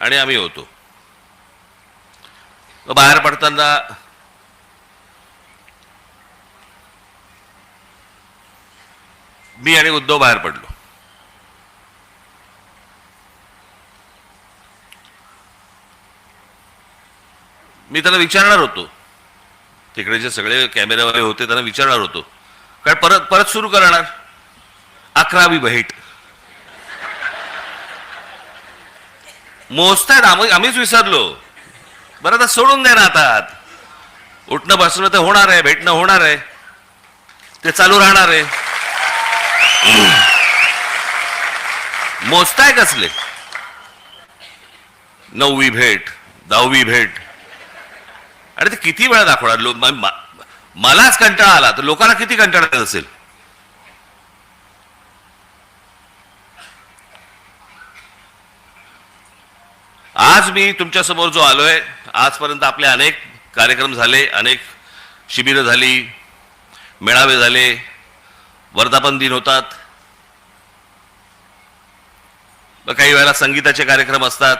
आणि आम्ही होतो. मग बाहेर पडताना मी आणि उद्धव बाहेर पडलो. मी त्याला विचारणार होतो. तिकडे जे सगळे कॅमेरावाले होते त्यांना विचारणार होतो. कारण परत परत सुरू करणार. अकरावी भेट. मोजतायत आम्ही आम्हीच विसरलो. बरं आता सोडून द्या ना आता. उठणं बसणं तर होणार आहे भेटणं होणार आहे. ते चालू राहणार आहे. मोजताय कसले? नववी भेट दहावी भेट. अरे ते किती वेळा दाखवणार? लो- मलाच कंटाळा आला. तर लोकांना किती कंटाळा असेल? आज मी तुमच्यासमोर जो जो आलोय आजपर्यंत आपले अनेक कार्यक्रम झाले अनेक शिबिरं झाली मेळावे झाले वर्धापन दिन होतात मग काही वेळेला संगीताचे कार्यक्रम असतात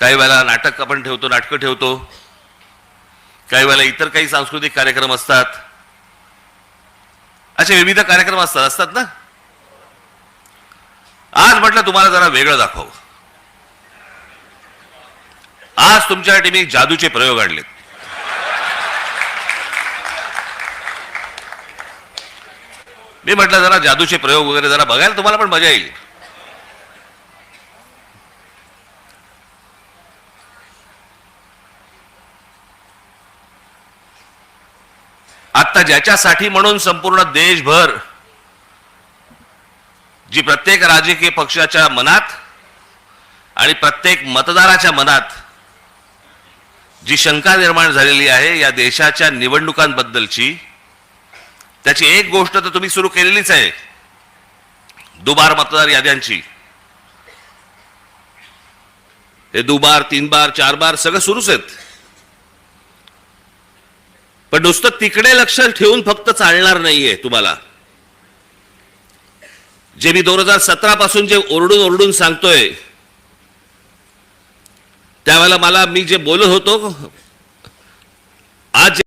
काही वेळेला नाटक आपण ठेवतो नाटकं ठेवतो काही वेळेला इतर काही सांस्कृतिक कार्यक्रम असतात. असे विविध कार्यक्रम असतात असतात ना? आज म्हटलं तुम्हाला जरा वेगळं दाखव. आज तुमच्यासाठी मी जादूचे प्रयोग आणलेत. मी म्हटलं जरा जादूचे प्रयोग वगैरे जरा बघायला तुम्हाला पण मजा येईल. आता ज्याच्यासाठी म्हणून संपूर्ण देशभर जी प्रत्येक राजकीय पक्षाच्या मनात आणि प्रत्येक मतदाराच्या मनात जी शंका निर्माण झालेली आहे या देशाच्या निवडणुकांबद्दलची त्याची एक गोष्ट तर तुम्ही सुरू केलेलीच आहे. दुबार मतदार याद्यांची. हे दुबार तीन बार चार बार सगळं सुरूच आहेत. पण नुसतं तिकडे लक्ष ठेवून फक्त चालणार नाहीये तुम्हाला. जे मी दोन हजार सतरा पासून जे ओरडून ओरडून सांगतोय त्यावेळेला मला मी जे बोलत होतो आज